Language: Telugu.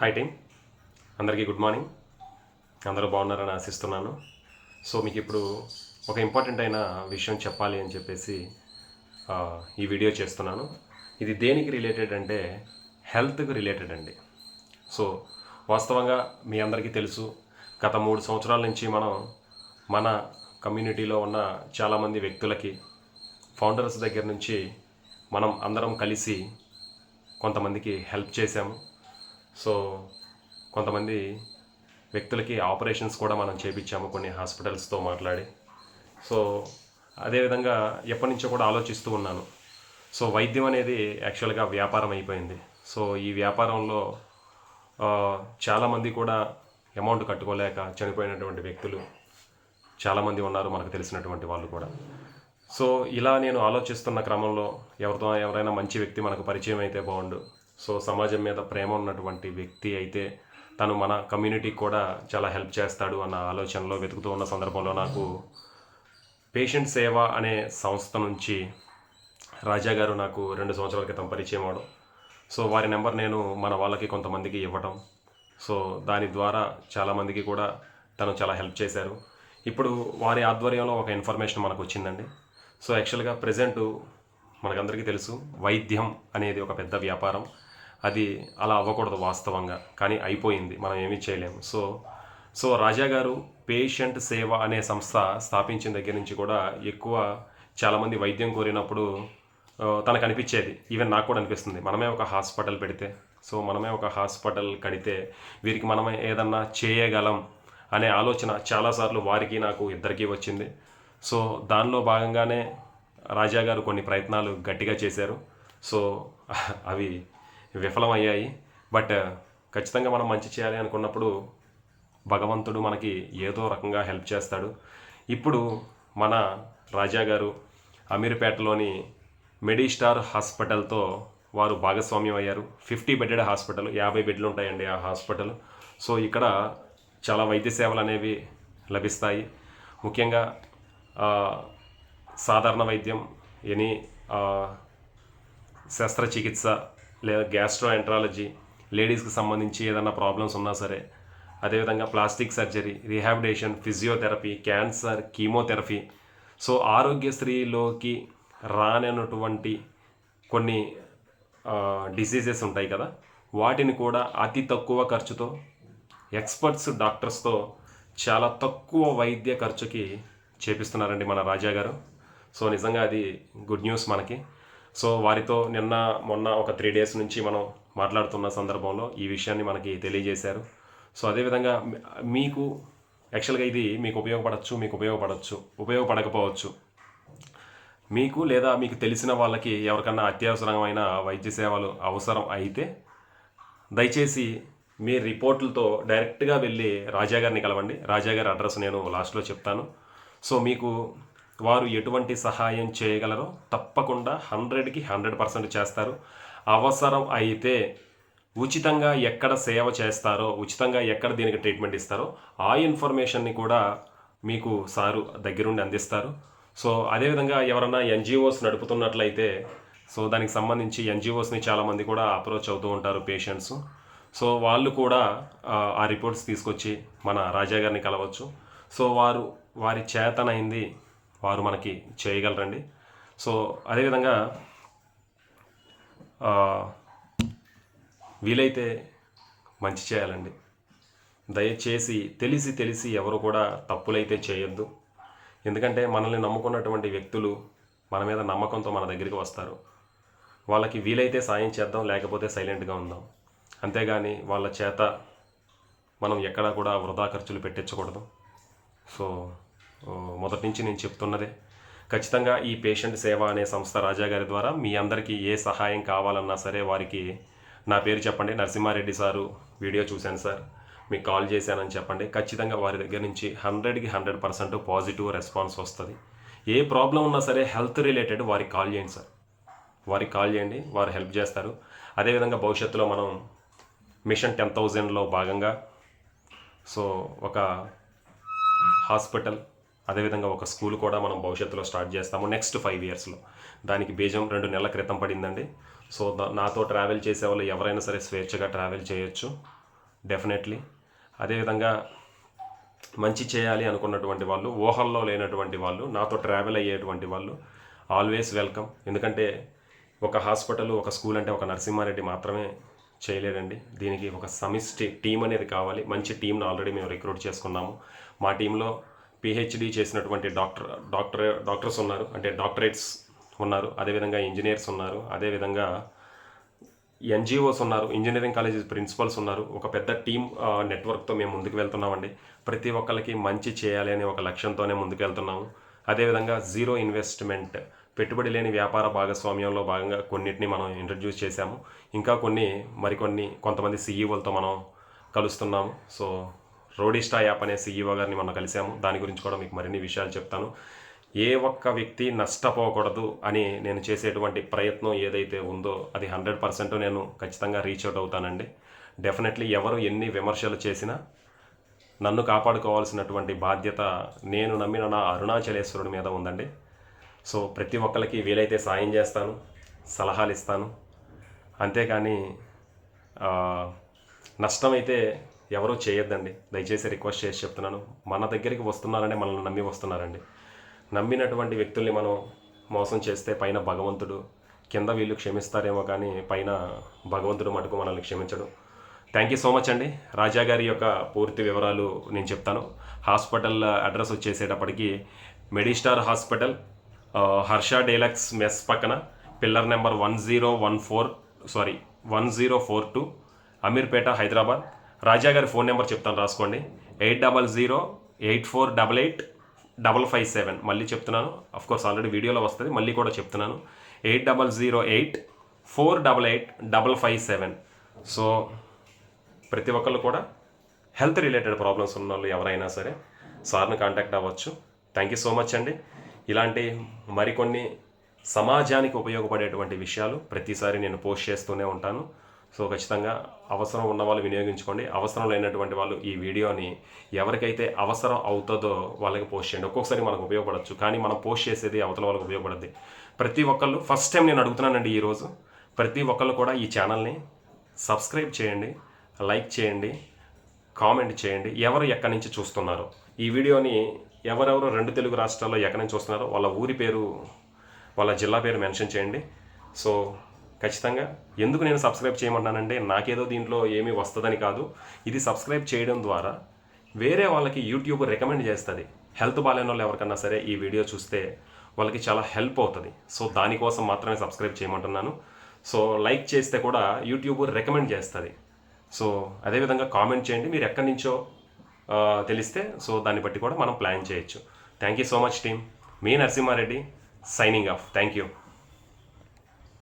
హాయ్ టీమ్ అందరికీ గుడ్ మార్నింగ్ అందరూ బాగున్నారని ఆశిస్తున్నాను. సో మీకు ఇప్పుడు ఒక ఇంపార్టెంట్ అయిన విషయం చెప్పాలి అని చెప్పేసి ఈ వీడియో చేస్తున్నాను. ఇది దేనికి రిలేటెడ్ అంటే హెల్త్కి రిలేటెడ్ అండి. సో వాస్తవంగా మీ అందరికీ తెలుసు గత మూడు సంవత్సరాల నుంచి మనం మన కమ్యూనిటీలో ఉన్న చాలామంది వ్యక్తులకి ఫౌండర్స్ దగ్గర నుంచి మనం అందరం కలిసి కొంతమందికి హెల్ప్ చేశాము. సో కొంతమంది వ్యక్తులకి ఆపరేషన్స్ కూడా మనం చేపించాము కొన్ని హాస్పిటల్స్తో మాట్లాడి. సో అదేవిధంగా ఎప్పటి నుంచో కూడా ఆలోచిస్తూ ఉన్నాను. సో వైద్యం అనేది యాక్చువల్గా వ్యాపారం అయిపోయింది. సో ఈ వ్యాపారంలో చాలామంది కూడా అమౌంట్ కట్టుకోలేక చనిపోయినటువంటి వ్యక్తులు చాలామంది ఉన్నారు మనకు తెలిసినటువంటి వాళ్ళు కూడా. సో ఇలా నేను ఆలోచిస్తున్న క్రమంలో ఎవరితో ఎవరైనా మంచి వ్యక్తి మనకు పరిచయం అయితే బాగుండు. సో సమాజం మీద ప్రేమ ఉన్నటువంటి వ్యక్తి అయితే తను మన కమ్యూనిటీకి కూడా చాలా హెల్ప్ చేస్తాడు అన్న ఆలోచనలో వెతుకుతూ ఉన్న సందర్భంలో నాకు పేషెంట్ సేవ అనే సంస్థ నుంచి రాజా గారు నాకు రెండు సంవత్సరాల క్రితం పరిచయం అవడం. సో వారి నెంబర్ నేను మన వాళ్ళకి కొంతమందికి ఇవ్వటం. సో దాని ద్వారా చాలామందికి కూడా తను చాలా హెల్ప్ చేశారు. ఇప్పుడు వారి ఆధ్వర్యంలో ఒక ఇన్ఫర్మేషన్ మనకు వచ్చిందండి. సో యాక్చువల్గా ప్రజెంటు మనకందరికీ తెలుసు వైద్యం అనేది ఒక పెద్ద వ్యాపారం. అది అలా అవ్వకూడదు వాస్తవంగా. కానీ అయిపోయింది. మనం ఏమీ చేయలేము. సో సో రాజా గారు పేషెంట్ సేవ అనే సంస్థ స్థాపించిన దగ్గర నుంచి కూడా ఎక్కువ చాలామంది వైద్యం కోరినప్పుడు తనకు అనిపించేది. ఈవెన్ నాకు కూడా అనిపిస్తుంది. మనమే ఒక హాస్పిటల్ పెడితే సో మనమే ఒక హాస్పిటల్ కడితే వీరికి మనమే ఏదన్నా చేయగలం అనే ఆలోచన చాలాసార్లు వారికి నాకు ఇద్దరికీ వచ్చింది. సో దానిలో భాగంగానే రాజా గారు కొన్ని ప్రయత్నాలు గట్టిగా చేశారు. సో అవి విఫలమయ్యాయి బట్ ఖచ్చితంగా మనం మంచి చేయాలి అనుకున్నప్పుడు భగవంతుడు మనకి ఏదో రకంగా హెల్ప్ చేస్తాడు. ఇప్పుడు మన రాజా గారు అమీర్పేటలోని మెడిస్టార్ హాస్పిటల్తో వారు భాగస్వామ్యం అయ్యారు. ఫిఫ్టీ బెడెడ్ హాస్పిటల్ యాభై బెడ్లు ఉంటాయండి ఆ హాస్పిటల్. సో ఇక్కడ చాలా వైద్య సేవలు అనేవి లభిస్తాయి. ముఖ్యంగా సాధారణ వైద్యం ఎనీ శస్త్రచికిత్స లేదా గ్యాస్ట్రో ఎంట్రాలజీ లేడీస్కి సంబంధించి ఏదైనా ప్రాబ్లమ్స్ ఉన్నా సరే అదేవిధంగా plastic surgery rehabilitation physiotherapy cancer chemotherapy so ఆరోగ్యశ్రీలోకి రానటువంటి కొన్ని డిసీజెస్ ఉంటాయి కదా వాటిని కూడా అతి తక్కువ ఖర్చుతో ఎక్స్పర్ట్స్ డాక్టర్స్తో చాలా తక్కువ వైద్య ఖర్చుకి చేపిస్తున్నారండి మన రాజా గారు. సో నిజంగా అది గుడ్ న్యూస్ మనకి. సో వారితో నిన్న మొన్న ఒక త్రీ డేస్ నుంచి మనం మాట్లాడుతున్న సందర్భంలో ఈ విషయాన్ని మనకి తెలియజేశారు. సో అదేవిధంగా మీకు యాక్చువల్గా ఇది మీకు ఉపయోగపడచ్చు మీకు ఉపయోగపడచ్చు ఉపయోగపడకపోవచ్చు. మీకు లేదా మీకు తెలిసిన వాళ్ళకి ఎవరికన్నా అత్యవసరమైన వైద్య సేవలు అవసరం అయితే దయచేసి మీ రిపోర్టులతో డైరెక్ట్గా వెళ్ళి రాజా గారిని కలవండి. రాజా గారి అడ్రస్ నేను లాస్ట్లో చెప్తాను. సో మీకు వారు ఎటువంటి సహాయం చేయగలరో తప్పకుండా హండ్రెడ్కి హండ్రెడ్ పర్సెంట్ చేస్తారు. అవసరం అయితే ఉచితంగా ఎక్కడ సేవ చేస్తారో ఉచితంగా ఎక్కడ దీనికి ట్రీట్మెంట్ ఇస్తారో ఆ ఇన్ఫర్మేషన్ని కూడా మీకు సారు దగ్గరుండి అందిస్తారు. సో అదేవిధంగా ఎవరన్నా ఎన్జిఓస్ నడుపుతున్నట్లయితే సో దానికి సంబంధించి ఎన్జిఓస్ని చాలామంది కూడా అప్రోచ్ అవుతూ ఉంటారు పేషెంట్స్. సో వాళ్ళు కూడా ఆ, రిపోర్ట్స్ తీసుకొచ్చి మన రాజా గారిని కలవచ్చు. సో వారు వారి చేతనైంది వారు మనకి చేయగలరండి. సో అదేవిధంగా వీలైతే మంచి చేయాలండి. దయచేసి తెలిసి తెలిసి ఎవరు కూడా తప్పులైతే చేయొద్దు. ఎందుకంటే మనల్ని నమ్ముకున్నటువంటి వ్యక్తులు మన మీద నమ్మకంతో మన దగ్గరికి వస్తారు. వాళ్ళకి వీలైతే సాయం చేద్దాం లేకపోతే సైలెంట్గా ఉందాం. అంతేగాని వాళ్ళ చేత మనం ఎక్కడా కూడా వృధా ఖర్చులు పెట్టించకూడదు. సో మొదటి నుంచి నేను చెప్తున్నదే. ఖచ్చితంగా ఈ పేషెంట్ సేవ అనే సంస్థ రాజా గారి ద్వారా మీ అందరికీ ఏ సహాయం కావాలన్నా సరే వారికి నా పేరు చెప్పండి. నరసింహారెడ్డి సారు వీడియో చూశాను సార్. మీకు కాల్ చేశానని చెప్పండి. ఖచ్చితంగా వారి దగ్గర నుంచి హండ్రెడ్కి హండ్రెడ్ పర్సెంట్ పాజిటివ్ రెస్పాన్స్ వస్తుంది. ఏ ప్రాబ్లం ఉన్నా సరే హెల్త్ రిలేటెడ్ వారికి కాల్ చేయండి సార్. వారికి కాల్ చేయండి. వారు హెల్ప్ చేస్తారు. అదేవిధంగా భవిష్యత్తులో మనం మిషన్ టెన్ థౌజండ్లో భాగంగా సో ఒక హాస్పిటల్ అదేవిధంగా ఒక స్కూల్ కూడా మనం భవిష్యత్తులో స్టార్ట్ చేస్తాము నెక్స్ట్ ఫైవ్ ఇయర్స్లో. దానికి బీజం రెండు నెలల క్రితం పడిందండి. సో దా- నాతో ట్రావెల్ చేసే వాళ్ళు ఎవరైనా సరే స్వేచ్ఛగా ట్రావెల్ చేయొచ్చు. డెఫినెట్లీ. అదేవిధంగా మంచి చేయాలి అనుకున్నటువంటి వాళ్ళు ఊహల్లో లేనటువంటి వాళ్ళు నాతో ట్రావెల్ అయ్యేటువంటి వాళ్ళు ఆల్వేస్ వెల్కమ్. ఎందుకంటే ఒక హాస్పిటల్ ఒక స్కూల్ అంటే ఒక నరసింహారెడ్డి మాత్రమే చేయలేడండి దీనికి ఒక సమిష్టి టీం అనేది కావాలి. మంచి టీంను ఆల్రెడీ మేము రిక్రూట్ చేసుకున్నాము. మా టీంలో పిహెచ్డి చేసినటువంటి డాక్టర్ డాక్టర్ డాక్టర్స్ ఉన్నారు. అంటే డాక్టరేట్స్ ఉన్నారు. అదేవిధంగా ఇంజనీర్స్ ఉన్నారు. అదేవిధంగా ఎన్జిఓస్ ఉన్నారు. ఇంజనీరింగ్ కాలేజెస్ ప్రిన్సిపల్స్ ఉన్నారు. ఒక పెద్ద టీమ్ నెట్వర్క్తో మేము ముందుకు వెళ్తున్నామండి. ప్రతి ఒక్కరికి మంచి చేయాలి అనే ఒక లక్ష్యంతోనే ముందుకు వెళ్తున్నాము అదేవిధంగా జీరో ఇన్వెస్ట్మెంట్ పెట్టుబడి లేని వ్యాపార భాగస్వామ్యంలో భాగంగా కొన్నిటిని మనం ఇంట్రడ్యూస్ చేశాము. ఇంకా కొన్ని మరికొన్ని కొంతమంది సీఈఓలతో మనం కలుస్తున్నాము. సో రోడిస్టా యాప్ అనే సీఈఓ గారిని మొన్న కలిసాము దాని గురించి కూడా మీకు మరిన్ని విషయాలు చెప్తాను. ఏ ఒక్క వ్యక్తి నష్టపోకూడదు అని నేను చేసేటువంటి ప్రయత్నం ఏదైతే ఉందో అది హండ్రెడ్ పర్సెంట్ నేను ఖచ్చితంగా రీచ్ అవుట్ అవుతానండి. డెఫినెట్లీ ఎవరు ఎన్ని విమర్శలు చేసినా నన్ను కాపాడుకోవాల్సినటువంటి బాధ్యత నేను నమ్మిన నా అరుణాచలేశ్వరుడి మీద ఉందండి. సో ప్రతి ఒక్కరికి వీలైతే సాయం చేస్తాను సలహాలు ఇస్తాను. అంతేకాని నష్టమైతే ఎవరూ చేయొద్దండి. దయచేసి రిక్వెస్ట్ చేసి చెప్తున్నాను. మన దగ్గరికి వస్తున్నారని మనల్ని నమ్మి వస్తున్నారండి. నమ్మినటువంటి వ్యక్తుల్ని మనం మోసం చేస్తే పైన భగవంతుడు కింద వీళ్ళు క్షమిస్తారేమో కానీ పైన భగవంతుడు మటుకు మనల్ని క్షమించడు. థ్యాంక్ యూ సో మచ్ అండి. రాజా గారి యొక్క పూర్తి వివరాలు నేను చెప్తాను. హాస్పిటల్ అడ్రస్ వచ్చేసేటప్పటికి Medistar hospital Harsha deluxe mess పక్కన pillar number one zero one four sorry one zero four two Ameerpet Hyderabad. Raja గారి ఫోన్ నెంబర్ చెప్తాను రాసుకోండి. Eight double zero eight four double eight double five seven. మళ్ళీ చెప్తున్నాను. అఫ్ కోర్స్ ఆల్రెడీ వీడియోలో వస్తుంది మళ్ళీ కూడా చెప్తున్నాను. Eight double zero eight four double eight double five seven. So ప్రతి ఒక్కళ్ళు కూడా హెల్త్ రిలేటెడ్ ప్రాబ్లమ్స్ ఉన్న వాళ్ళు ఎవరైనా సరే సార్ని కాంటాక్ట్ అవ్వచ్చు. థ్యాంక్ యూ సో మచ్ అండి. ఇలాంటి మరికొన్ని సమాజానికి ఉపయోగపడేటువంటి విషయాలు ప్రతిసారి నేను పోస్ట్ చేస్తూనే ఉంటాను. సో ఖచ్చితంగా అవసరం ఉన్న వాళ్ళు వినియోగించుకోండి. అవసరం లేనటువంటి వాళ్ళు ఈ వీడియోని ఎవరికైతే అవసరం అవుతుందో వాళ్ళకి పోస్ట్ చేయండి. ఒక్కొక్కసారి మనకు ఉపయోగపడచ్చు కానీ మనం పోస్ట్ చేసేది అవతల వాళ్ళకి ఉపయోగపడద్ది. ప్రతి ఒక్కళ్ళు ఫస్ట్ టైం నేను అడుగుతున్నానండి ఈరోజు ప్రతి ఒక్కళ్ళు కూడా ఈ ఛానల్ని సబ్స్క్రైబ్ చేయండి లైక్ చేయండి కామెంట్ చేయండి. ఎవరు ఎక్కడి నుంచి చూస్తున్నారో? ఈ వీడియోని ఎవరెవరు రెండు తెలుగు రాష్ట్రాల్లో ఎక్కడి నుంచి చూస్తున్నారో? వాళ్ళ ఊరి పేరు వాళ్ళ జిల్లా పేరు మెన్షన్ చేయండి. సో ఖచ్చితంగా. ఎందుకు నేను సబ్స్క్రైబ్ చేయమన్నానంటే నాకేదో దీంట్లో ఏమీ వస్తుందని కాదు. ఇది సబ్స్క్రైబ్ చేయడం ద్వారా వేరే వాళ్ళకి యూట్యూబ్ రికమెండ్ చేస్తుంది. హెల్త్ బాగాలేని వాళ్ళు ఎవరికన్నా సరే ఈ వీడియో చూస్తే వాళ్ళకి చాలా హెల్ప్ అవుతుంది. సో దానికోసం మాత్రమే సబ్స్క్రైబ్ చేయమంటున్నాను. సో లైక్ చేస్తే కూడా యూట్యూబ్ రికమెండ్ చేస్తుంది. సో అదేవిధంగా కామెంట్ చేయండి. మీరు ఎక్కడి నుంచో తెలిస్తే సో దాన్ని బట్టి కూడా మనం ప్లాన్ చేయొచ్చు. Thank you so much team. Me Narasimha Reddy signing off. Thank you.